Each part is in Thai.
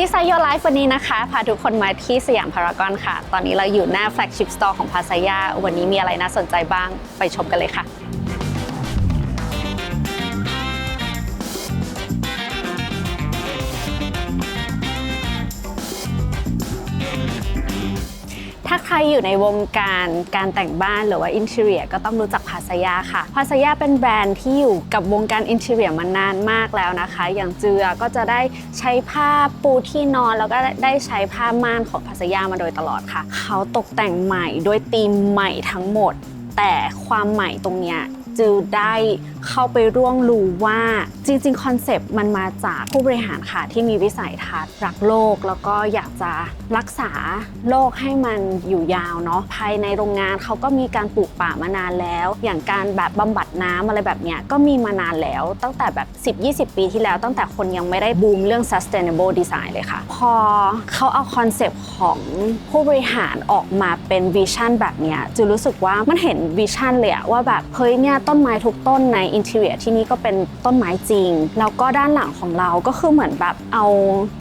ดีไซน์ Your Life วันนี้นะคะ พาทุกคนมาที่สยามพารากอนค่ะ ตอนนี้เราอยู่หน้าแฟลกชิพสตอร์ของพาซายาวันนี้มีอะไรน่าสนใจบ้างไปชมกันเลยค่ะ ถ้าใครอยู่ในวงการการแต่งบ้านหรือว่าอินเท r รียก็ต้องรู้จักพาซายาค่ะพาซายาเป็นแบรนด์ที่อยู่กับวงการอินเท r รียมานานมากแล้วนะคะ อย่างเจือก็จะได้ใช้ผ้าปูที่นอน แล้วก็ได้ใช้ผ้าม่านของพาซายามาโดยตลอดค่ะ เขาตกแต่งใหม่ด้วยธีมใหม่ทั้งหมด แต่ความใหม่ตรงเนี้ยจือได้ เข้าไปร่วงรู้ว่าจริง ๆ คอนเซปต์มันมาจากผู้บริหารค่ะ ที่มีวิสัยทัศน์รักโลก แล้วก็อยากจะรักษาโลกให้มันอยู่ยาวเนาะภายในโรงงานเขาก็มีการปลูกป่ามานานแล้ว อย่างการแบบบำบัดน้ำอะไรแบบเนี้ยก็มีมานานแล้วตั้งแต่แบบ 10-20 ปีที่แล้วตั้งแต่คนยังไม่ได้บูมเรื่อง sustainable design เลยค่ะ พอเขาเอาคอนเซปต์ของผู้บริหารออกมาเป็นวิชั่นแบบเนี้ยจือรู้สึกว่ามันเห็นวิชั่นเลยอะว่าแบบเฮ้ยเนี่ยต้นไม้ทุกต้นในอินเทอรียที่นี่ก็เป็นต้นไม้จริง แล้วก็ด้านหลังของเราก็คือเหมือนแบบเอา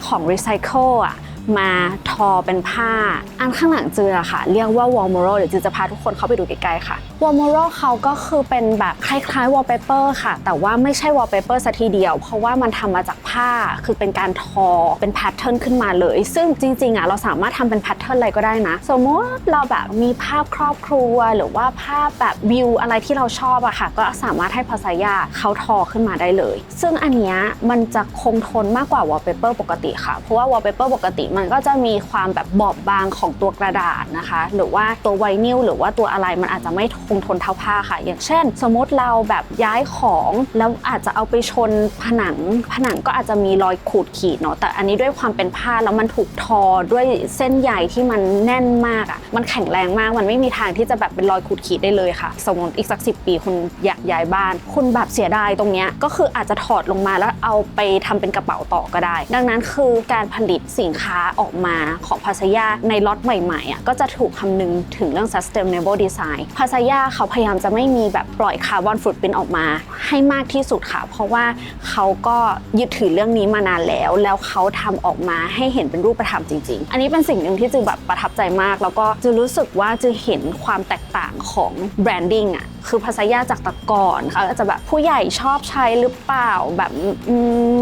ของรีไซเคิลอะมาทอเป็นผ้า อันข้างหลังจืออะค่ะ เรียกว่าวอลโมโรเดี๋ยวจือจะพาทุกคนเข้าไปดูใกล้ๆค่ะ วอลโมโรเขาก็คือเป็นแบบคล้ายๆวอลเปเปอร์ค่ะ แต่ว่าไม่ใช่วอลเปเปอร์ซะทีเดียว เพราะว่ามันทำมาจากผ้าคือเป็นการทอเป็นแพทเทิร์นขึ้นมาเลย ซึ่งจริงๆอะเราสามารถทำเป็นแพทเทิร์นอะไรก็ได้นะ สมมติเราแบบมีภาพครอบครัว หรือว่าภาพแบบวิวอะไรที่เราชอบอะค่ะ ก็สามารถให้ภาษายาเขาทอขึ้นมาได้เลย ซึ่งอันเนี้ยมันจะคงทนมากกว่าวอลเปเปอร์ปกติค่ะ เพราะว่าวอลเปเปอร์ปกติมันก็จะมีความแบบบอบบางของตัวกระดาษนะคะ หรือว่าตัวไวนิลหรือว่าตัวอะไรมันอาจจะไม่คงทนเท่าผ้าค่ะ อย่างเช่น สมมติเราแบบย้ายของแล้วอาจจะเอาไปชนผนัง ผนังก็อาจจะมีรอยขูดขีดเนาะแต่อันนี้ด้วยความเป็นผ้าแล้วมันถูกทอด้วยเส้นใยที่มันแน่นมากอะ่ะมันแข็งแรงมากมันไม่มีทางที่จะแบบเป็นรอยขูดขีดได้เลยค่ะ สมมติอีกสักสิปีคุณอยากย้ายบ้าน คุณแบบเสียดายตรงเนี้ยก็คืออาจจะถอดลงมาแล้วเอาไปทำเป็นกระเป๋าต่อก็ได้ ดังนั้นคือการผลิตสินค้าออกมาของภาษยาในล็อตใหม่ๆอะก็จะถูกคำนึงถึงเรื่อง sustainable design ภาษยาเขาพยายามจะไม่มีแบบปล่อยคาร์บอนฟุตเป็นออกมา ให้มากที่สุดค่ะ เพราะว่าเขาก็ยึดถือเรื่องนี้มานานแล้ว แล้วเขาทำออกมาให้เห็นเป็นรูปธรรมจริง ๆ อันนี้เป็นสิ่งหนึ่งที่จือแบบประทับใจมาก แล้วก็จือรู้สึกว่าจือเห็นความแตกต่างของแบรนดิ้งอะ คือภาษายาจากตะก่อนเขาก็จะแบบผู้ใหญ่ชอบใช้หรือเปล่าแบบ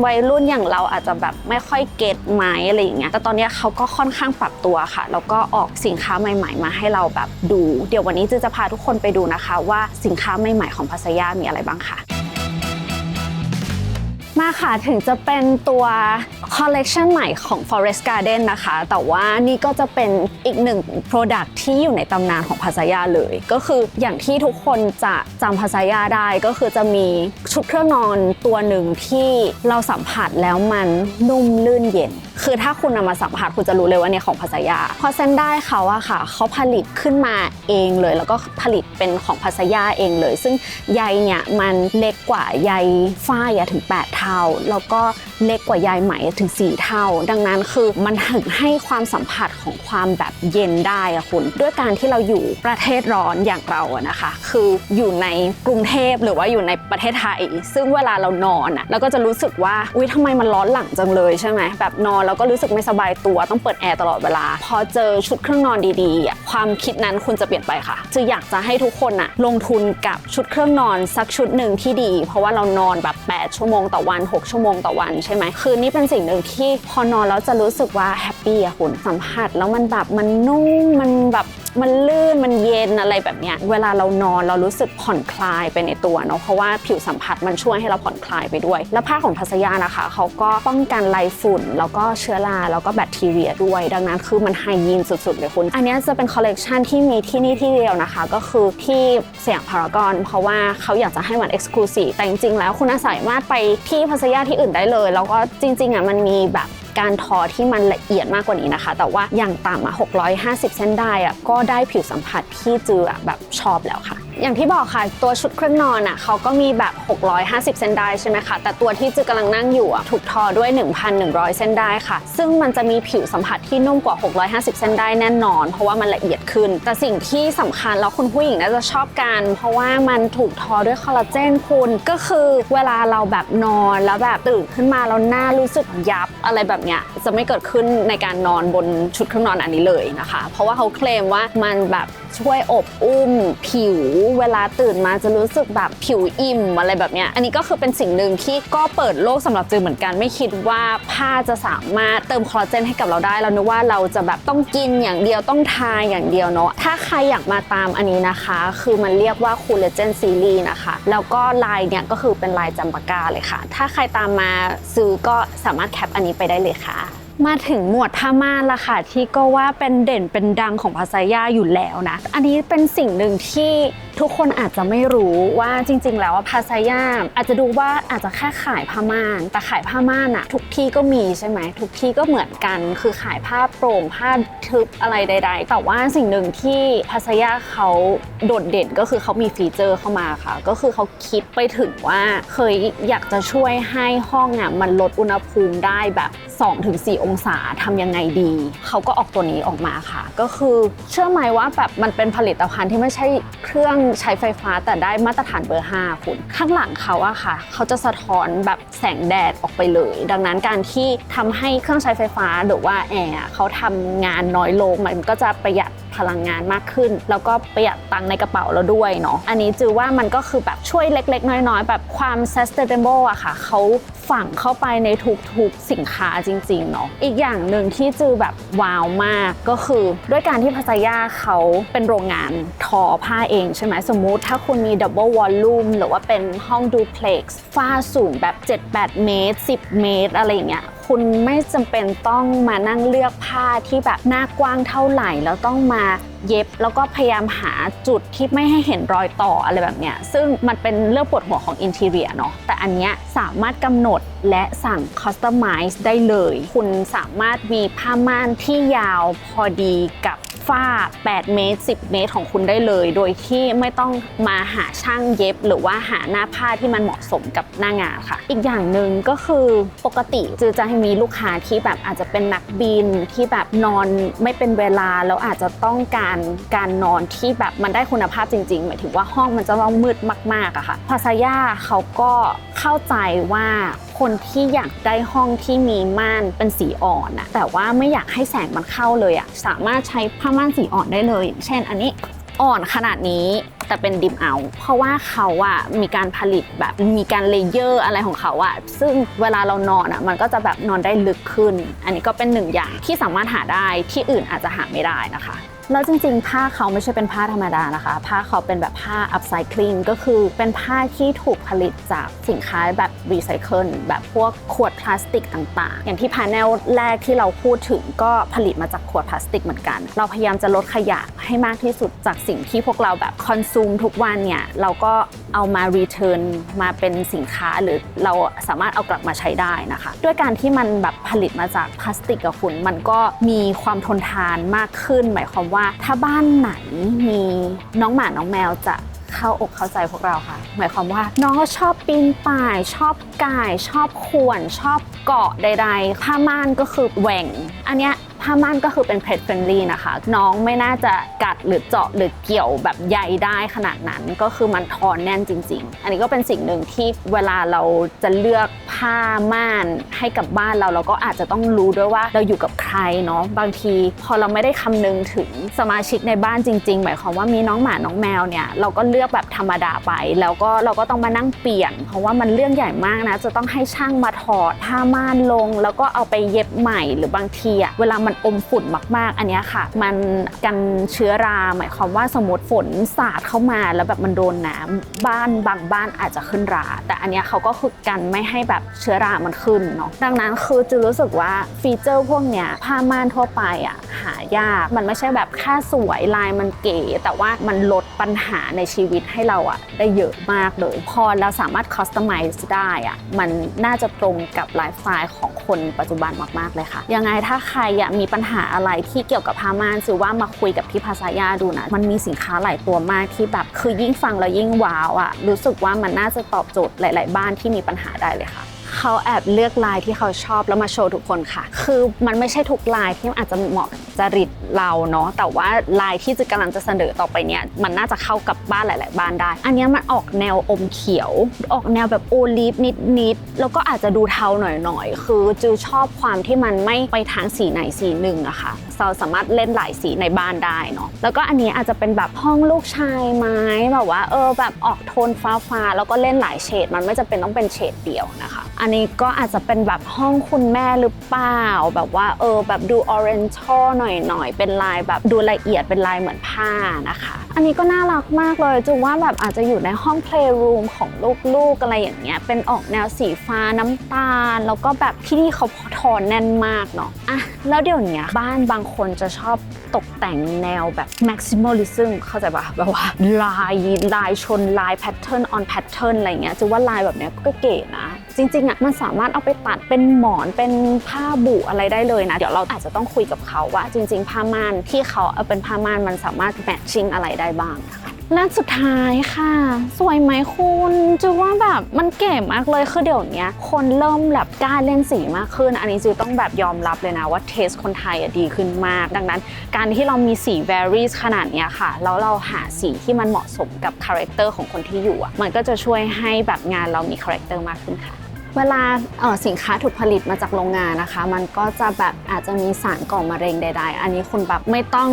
วัยรุ่นอย่างเราอาจจะแบบไม่ค่อยเก็ตไหมอะไรอย่างเงี้ยแต่ตอนนี้เขาก็ค่อนข้างปรับตัวค่ะแล้วก็ออกสินค้าใหม่ ๆ มาให้เราแบบดู เดี๋ยววันนี้จือจะพาทุกคนไปดูนะคะ ว่าสินค้าใหม่ๆของภาษายามีอะไรบ้างค่ะ มาค่ะถึงจะเป็นตัวคอลเลกชันใหม่ของ Forest Garden นะคะ แต่ว่านี่ก็จะเป็นอีกหนึ่ง Product ที่อยู่ในตำนานของพาซายาเลย ก็คืออย่างที่ทุกคนจะจำพาซายาได้ก็คือจะมีชุดเครื่องนอนตัวหนึ่งที่เราสัมผัสแล้วมันนุ่มลื่นเย็น คือถ้าคุณนำมาสัมผัสคุณจะรู้เลยว่าเนี่ยของพาษายาเพราะเซนได้เขาอะค่ะเขาผลิตขึ้นมาเองเลย แล้วก็ผลิตเป็นของพาษายาเองเลย ซึ่งใยเนี่ยมันเล็กกว่าใยฝ้ายถึง 8 เท่า แล้วก็ เล็กกว่าใยไหมถึง 4 เท่า ดังนั้นคือมันถึงให้ความสัมผัสของความแบบเย็นได้อะคุณ ด้วยการที่เราอยู่ประเทศร้อนอย่างเราอะนะคะ คืออยู่ในกรุงเทพหรือว่าอยู่ในประเทศไทย ซึ่งเวลาเรานอนอะเราก็จะรู้สึกว่าอุ้ยทำไมมันร้อนหลังจังเลยใช่ไหมแบบนอนแล้วก็รู้สึกไม่สบายตัวต้องเปิดแอร์ตลอดเวลา พอเจอชุดเครื่องนอนดีๆความคิดนั้นคุณจะเปลี่ยนไปค่ะจะอยากจะให้ทุกคนอะลงทุนกับชุดเครื่องนอนสักชุดหนึ่งที่ดี เพราะว่าเรานอนแบบ 8 ชั่วโมงต่อวัน 6 ชั่วโมงต่อวันใช่ไหมคือนี่เป็นสิ่งหนึ่งที่พอนอนแล้วจะรู้สึกว่าแฮปปี้อะคุณสัมผัสแล้วมันแบบมันนุ่มมันแบบ มันลื่นมันเย็นอะไรแบบเนี้ยเวลาเรานอนเรารู้สึกผ่อนคลายไปในตัวเนาะเพราะว่าผิวสัมผัสมันช่วยให้เราผ่อนคลายไปด้วย แล้วผ้าของพัสยานะคะเขาก็ป้องกันไรฝุ่น แล้วก็เชื้อราแล้วก็แบคทีเรียด้วย ดังนั้นคือมันไฮยีนสุดๆเลยคุณ อันนี้จะเป็นคอลเลกชันที่มีที่นี่ที่เดียวนะคะ ก็คือที่สยามพารากอนเพราะว่าเขาอยากจะให้มันเอ็กซ์คลูซีฟแต่จริงๆแล้วคุณสามารถไปที่พัสยาที่อื่นได้เลย แล้วก็จริงๆอะมันมีแบบ การทอที่มันละเอียดมากกว่านี้นะคะ แต่ว่าอย่างต่ำอะ650 เส้นได้อะก็ได้ผิวสัมผัสที่จืออะแบบชอบแล้วค่ะอย่างที่บอกค่ะตัวชุดเครื่องนอนอะเขาก็มีแบบ 650 เส้นได้ใช่ไหมคะ แต่ตัวที่จือกำลังนั่งอยู่อะถูกทอด้วย 1,100 เส้นได้ค่ะ ซึ่งมันจะมีผิวสัมผัสที่นุ่มกว่า 650 เส้นได้แน่นอน เพราะว่ามันละเอียดขึ้น แต่สิ่งที่สำคัญแล้วคุณผู้หญิงน่าจะชอบกัน เพราะว่ามันถูกทอด้วยคอลลาเจนคุณก็คือเวลาเราแบบนอนแล้วแบบตื่นขึ้นมาแล้วหน้ารู้สึกยับอะไรแบบเนี้ยจะไม่เกิดขึ้นในการนอนบนชุดเครื่องนอนอันนี้เลยนะคะ เพราะว่าเขาเคลมว่ามันแบบช่วยอบอุ้ม ผิวเวลาตื่นมาจะรู้สึกแบบผิวอิ่มอะไรแบบเนี้ยอันนี้ก็คือเป็นสิ่งหนึ่งที่ก็เปิดโลกสำหรับจือเหมือนกันไม่คิดว่าผ้าจะสามารถเติมคอลลาเจนให้กับเราได้เรานึกว่าเราจะแบบต้องกินอย่างเดียวต้องทานอย่างเดียวเนาะถ้าใครอยากมาตามอันนี้นะคะ คือมันเรียกว่าคูลเลเจนซีรีส์นะคะ แล้วก็ลายเนี่ยก็คือเป็นลายจำปากาเลยค่ะ ถ้าใครตามมาซื้อก็สามารถแคปอันนี้ไปได้เลยค่ะ มาถึงหมวดผ้าม่านละค่ะที่ก็ว่าเป็นเด่นเป็นดังของภาษายาอยู่แล้วนะ อันนี้เป็นสิ่งหนึ่งที่ ทุกคนอาจจะไม่รู้ว่าจริง ๆ แล้วว่าภาษายาอาจจะดูว่าอาจจะแค่ขายผ้าม่าน แต่ขายผ้าม่านอะทุกที่ก็มีใช่ไหมทุกที่ก็เหมือนกัน คือขายผ้าโปร่งผ้าทึบอะไรใด ๆ แต่ว่าสิ่งหนึ่งที่ภาษายาเขาโดดเด่นก็คือเขามีฟีเจอร์เข้ามาค่ะ ก็คือเขาคิดไปถึงว่าเคยอยากจะช่วยให้ห้องอะมันลดอุณหภูมิได้แบบ 2-4 องศาทำยังไงดี เขาก็ออกตัวนี้ออกมาค่ะ ก็คือเชื่อไหมว่าแบบมันเป็นผลิตภัณฑ์ที่ไม่ใช่เครื่องใช้ไฟฟ้าแต่ได้มาตรฐานเบอร์ 5 คุณ ข้างหลังเขาอะค่ะ เขาจะสะท้อนแบบแสงแดดออกไปเลย ดังนั้นการที่ทำให้เครื่องใช้ไฟฟ้าหรือว่าแอร์เขาทำงานน้อยลงมันก็จะประหยัด พลังงานมากขึ้น แล้วก็ประหยัดตังค์ในกระเป๋าเราด้วยเนาะอันนี้จือว่ามันก็คือแบบช่วยเล็ก ๆ น้อยๆ แบบความ sustainable อะค่ะเขาฝังเข้าไปในทุกๆสินค้าจริงๆเนาะอีกอย่างหนึ่งที่จือแบบว้าวมากก็คือด้วยการที่พัสยาเขาเป็นโรงงานทอผ้าเองใช่ไหมสมมุติถ้าคุณมี double volume หรือว่าเป็นห้องดูเพล็กซ์ฝ้าสูงแบบ 7-8 เมตร 10 เมตร อะไรอย่างเงี้ย คุณไม่จำเป็นต้องมานั่งเลือกผ้าที่แบบหน้ากว้างเท่าไหร่ แล้วต้องมาเย็บแล้วก็พยายามหาจุดที่ไม่ให้เห็นรอยต่ออะไรแบบเนี้ยซึ่งมันเป็นเรื่องปวดหัวของอินทีเทียเนาะแต่อันเนี้ยสามารถกำหนดและสั่งคัสตอมไมซ์ได้เลย คุณสามารถมีผ้าม่านที่ยาวพอดีกับ ฝ้า 8 เมตร 10 เมตรของคุณได้เลย โดยที่ไม่ต้องมาหาช่างเย็บ หรือว่าหาหน้าผ้าที่มันเหมาะสมกับหน้างานค่ะ อีกอย่างหนึ่งก็คือปกติจือจะให้มีลูกค้าที่แบบอาจจะเป็นนักบินที่แบบนอนไม่เป็นเวลาแล้วอาจจะต้องการการนอนที่แบบมันได้คุณภาพจริงๆ หมายถึงว่าห้องมันจะต้องมืดมากๆอะค่ะพาซาย่าเขาก็เข้าใจว่า คนที่อยากได้ห้องที่มีม่านเป็นสีอ่อนอะแต่ว่าไม่อยากให้แสงมันเข้าเลยอะสามารถใช้ผ้าม่านสีอ่อนได้เลยอย่างเช่น อันนี้อ่อนขนาดนี้แต่เป็นดิมเอา เพราะว่าเขาอะมีการผลิตแบบมีการเลเยอร์อะไรของเขาอะซึ่งเวลาเรานอนอะมันก็จะแบบนอนได้ลึกขึ้น อันนี้ก็เป็นหนึ่งอย่างที่สามารถหาได้ที่อื่นอาจจะหาไม่ได้นะคะ แล้วจริงๆ ผ้าเขาไม่ใช่เป็นผ้าธรรมดานะคะ ผ้าเขาเป็นแบบผ้า upcycling ก็คือเป็นผ้าที่ถูกผลิตจากสินค้าแบบ recycle แบบพวกขวดพลาสติกต่างๆ อย่างที่พาแนลแรกที่เราพูดถึงก็ผลิตมาจากขวดพลาสติกเหมือนกัน เราพยายามจะลดขยะให้มากที่สุดจากสิ่งที่พวกเราแบบคอนซูมทุกวันเนี่ยเราก็เอามา return มาเป็นสินค้าหรือเราสามารถเอากลับมาใช้ได้นะคะ ด้วยการที่มันแบบผลิตมาจากพลาสติกกับคุณมันก็มีความทนทานมากขึ้น หมายความว่าถ้าบ้านไหนมีน้องหมาน้องแมวจะเข้าอกเข้าใจพวกเราค่ะ หมายความว่าน้องก็ชอบปีนป่าย ชอบก่าย ชอบข่วน ชอบเกาะใด ๆ ผ้าม่านก็คือแหว่ง อันเนี้ย ผ้าม่านก็คือเป็นเพ t เฟ r น n ี y นะคะ น้องไม่น่าจะกัดหรือเจาะหรือเกี่ยวแบบใยได้ขนาดนั้นก็คือมันทอนแน่นจริง ๆ อันนี้ก็เป็นสิ่งหนึ่งที่เวลาเราจะเลือกผ้าม่านให้กับบ้านเราเราก็อาจจะต้องรู้ด้วยว่าเราอยู่กับใครเนาะบางที พอเราไม่ได้คำนึงถึงสมาชิกในบ้านจริง ๆ หมายความว่ามีน้องหมาน้องแมวเนี่ยเราก็เลือกแบบธรรมดาไป แล้วก็เราก็ต้องมานั่งเปลี่ยน เพราะว่ามันเรื่องใหญ่มากนะจะต้องให้ช่างมาถอดผ้าม่านลง แล้วก็เอาไปเย็บใหม่หรือบางทีอะเวลามันอมฝุ่นมาก ๆ อันนี้ค่ะ มันกันเชื้อรา หมายความว่าสมมติฝนสาดเข้ามาแล้วแบบมันโดนน้ำบ้านบางบ้านอาจจะขึ้นรา แต่อันนี้เขาก็คือกันไม่ให้แบบเชื้อรามันขึ้นเนาะดังนั้นคือจะรู้สึกว่าฟีเจอร์พวกเนี้ยผ้าม่านทั่วไปอะหายาก มันไม่ใช่แบบแค่สวยลายมันเก๋ แต่ว่ามันลดปัญหาในชีวิตให้เราอะได้เยอะมากเลยพอเราสามารถคอสตอมไมซ์ได้อะมันน่าจะตรงกับไลฟ์สไตล์ของคนปัจจุบันมากๆเลยค่ะ ยังไงถ้าใครอยากมีีปัญหาอะไรที่เกี่ยวกับผ้าม่านซื้อว่ามาคุยกับพี่ภาษายาดูนะ มันมีสินค้าหลายตัวมากที่แบบคือยิ่งฟังแล้วยิ่งว้าวอะรู้สึกว่ามันน่าจะตอบโจทย์หลาย ๆ บ้านที่มีปัญหาได้เลยค่ะ เขาแอบเลือกลายที่เขาชอบแล้วมาโชว์ทุกคนค่ะ คือมันไม่ใช่ทุกลายที่อาจจะเหมาะจริตเราเนาะ แต่ว่าลายที่จะกำลังจะเสนอต่อไปเนี่ยมันน่าจะเข้ากับบ้านหลาย ๆ บ้านได้ อันนี้มันออกแนวอมเขียว ออกแนวแบบโอลีฟนิด ๆ แล้วก็อาจจะดูเทาหน่อย ๆ คือจิวชอบความที่มันไม่ไปทางสีไหนสีหนึ่งอะค่ะเราสามารถเล่นหลายสีในบ้านได้เนาะ แล้วก็อันนี้อาจจะเป็นแบบห้องลูกชายไม้แบบว่าเออแบบออกโทนฟ้าฟ้าๆแล้วก็เล่นหลายเฉดมันไม่จำเป็นต้องเป็นเฉดเดียวนะคะอันนี้ก็อาจจะเป็นแบบห้องคุณแม่หรือเปล่า แบบว่าเออแบบดู oriental หน่อยๆเป็นลายแบบดูละเอียดเป็นลายเหมือนผ้านะคะ อันนี้ก็น่ารักมากเลยจูว่าแบบอาจจะอยู่ในห้อง playroom ของลูกๆอะไรอย่างเงี้ยเป็นออกแนวสีฟ้าน้ำตาล แล้วก็แบบที่นี่เขาทอนแน่นมากเนาะอะแล้วเดี๋ยวนี้บ้านบางคนจะชอบตกแต่งแนวแบบ maximalism เข้าใจปะแบบว่าลายลายชนลาย pattern on pattern อะไรเงี้ยจูว่าลายแบบเนี้ยก็เก๋นะ จริงๆอะมันสามารถเอาไปตัดเป็นหมอนเป็นผ้าบุอะไรได้เลยนะ เดี๋ยวเราอาจจะต้องคุยกับเขาว่า จริง ๆ ผ้าม่านที่เขาเอาเป็นผ้าม่านมันสามารถ matching อะไรได้บ้างนะคะและสุดท้ายค่ะ สวยไหมคุณจูว่าแบบมันเก๋มากเลยคือเดี๋ยวนี้คนเริ่มแบบกล้าเล่นสีมากขึ้น อันนี้จูต้องแบบยอมรับเลยนะว่าเทสคนไทยอะดีขึ้นมาก ดังนั้น การที่เรามีสี varies ขนาดนี้ค่ะ แล้วเราหาสีที่มันเหมาะสมกับคาแรคเตอร์ของคนที่อยู่อะมันก็จะช่วยให้แบบงานเรามีคาแรคเตอร์มากขึ้นค่ะ เวลาสินค้าถูกผลิตมาจากโรงงานนะคะ มันก็จะแบบอาจจะมีสารก่อมะเร็งใด ๆ อันนี้คุณแบบไม่ต้อง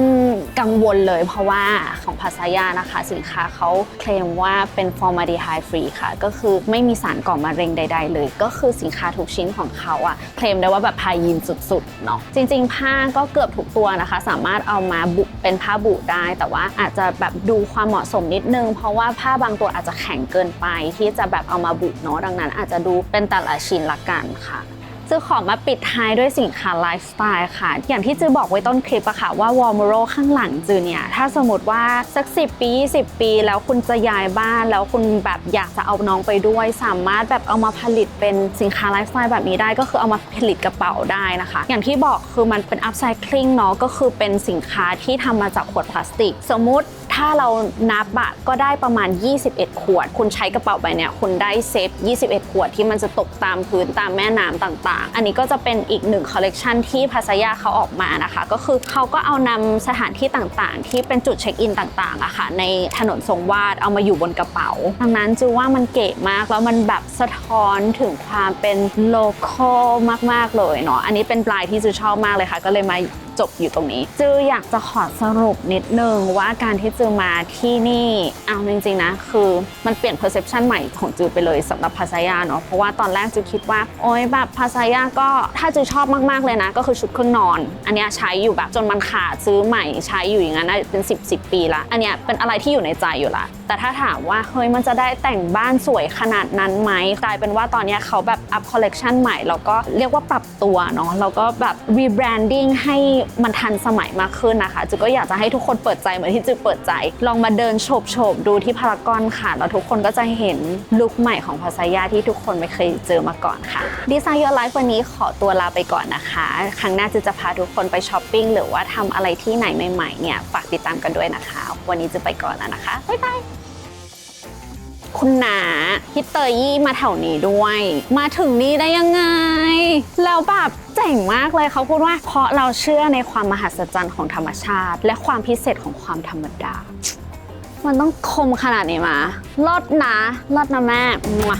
กังวลเลย เพราะว่าของภาษายานะคะ สินค้าเขาเคลมว่าเป็น formaldehyde free ค่ะ ก็คือไม่มีสารก่อมะเร็งใด ๆ เลย ก็คือสินค้าทุกชิ้นของเขาอะเคลมได้ว่าแบบพายินสุดๆเนาะจริง ๆ ผ้าก็เกือบทุกตัวนะคะ สามารถเอามาบุเป็นผ้าบุได้ แต่ว่าอาจจะแบบดูความเหมาะสมนิดนึง เพราะว่าผ้าบางตัวอาจจะแข็งเกินไป ที่จะแบบเอามาบุเนาะดังนั้นอาจจะดูเป็นแต่ละชิ้นละกันค่ะ จือขอมาปิดท้ายด้วยสินค้าไลฟ์สไตล์ค่ะ อย่างที่จือบอกไว้ต้นคลิปอะค่ะว่าวอลมโรข้างหลังจือเนี่ย ถ้าสมมติว่าสัก 10 ปี20ปี แล้วคุณจะย้ายบ้านแล้วคุณแบบอยากจะเอาน้องไปด้วย สามารถแบบเอามาผลิตเป็นสินค้าไลฟ์สไตล์แบบนี้ได้ก็คือเอามาผลิตกระเป๋าได้นะคะ อย่างที่บอกคือมันเป็นอัพไซคลิงเนาะก็คือเป็นสินค้าที่ทำมาจากขวดพลาสติก สมมติ ถ้าเรานับอะก็ได้ประมาณ 21 ขวด คุณใช้กระเป๋าใบเนี้ยคุณได้เซฟ 21 ขวดที่มันจะตกตามพื้นตามแม่น้ำต่างๆ อันนี้ก็จะเป็นอีกหนึ่งคอลเลกชันที่ภาษายาเขาออกมานะคะ ก็คือเขาก็เอานำสถานที่ต่างๆ ที่เป็นจุดเช็คอินต่างๆอะค่ะในถนนทรงวาดเอามาอยู่บนกระเป๋า ดังนั้นจือว่ามันเก๋มากแล้วมันแบบสะท้อนถึงความเป็นโลคอลมากๆเลยเนาะ อันนี้เป็นปลายที่จือชอบมากเลยค่ะ ก็เลยมา จบอยู่ตรงนี้ จืออยากจะขอสรุปนิดนึงว่าการที่จือมาที่นี่เอาจริงๆนะคือมันเปลี่ยน perception ใหม่ของจือไปเลยสำหรับภาษายาเนาะเพราะว่าตอนแรกจือคิดว่า โอ๊ยแบบภาษายาก็ถ้าจือชอบมากๆเลยนะ ก็คือชุดเครื่องนอน อันนี้ใช้อยู่แบบจนมันขาดซื้อใหม่ใช้อยู่อย่างนั้นนะเป็น 10 10 ปีละอันนี้เป็นอะไรที่อยู่ในใจอยู่ละแต่ถ้าถามว่าเฮ้ยมันจะได้แต่งบ้านสวยขนาดนั้นไหมกลายเป็นว่าตอนเนี้ยเขาแบบอัพคอลเลกชันใหม่แล้วก็เรียกว่าปรับตัวเนาะแล้วก็แบบ rebranding ให้มันทันสมัยมากขึ้นนะคะจือก็อยากจะให้ทุกคนเปิดใจเหมือนที่จือเปิดใจ ลองมาเดินโฉบโฉบๆดูที่พารากอนค่ะแล้วทุกคนก็จะเห็นลุคใหม่ของภาษายาที่ทุกคนไม่เคยเจอมาก่อนค่ะดีไซน์ Your Life วันนี้ขอตัวลาไปก่อนนะคะ ครั้งหน้าจือจะพาทุกคนไปช้อปปิ้งหรือว่าทำอะไรที่ไหนใหม่ๆเนี่ยฝากติดตามกันด้วยนะคะ วันนี้จะไปก่อนแล้วนะคะบ๊ายบาย คุณหนาฮิตเตอร์ยี่มาแถวนี้ด้วย มาถึงนี่ได้ยังไง แล้วแบบเจ๋งมากเลยเขาพูดว่า เพราะเราเชื่อในความมหัศจรรย์ของธรรมชาติ และความพิเศษของความธรรมดา มันต้องคมขนาดนี้มาลดนะลดนะแม่มัว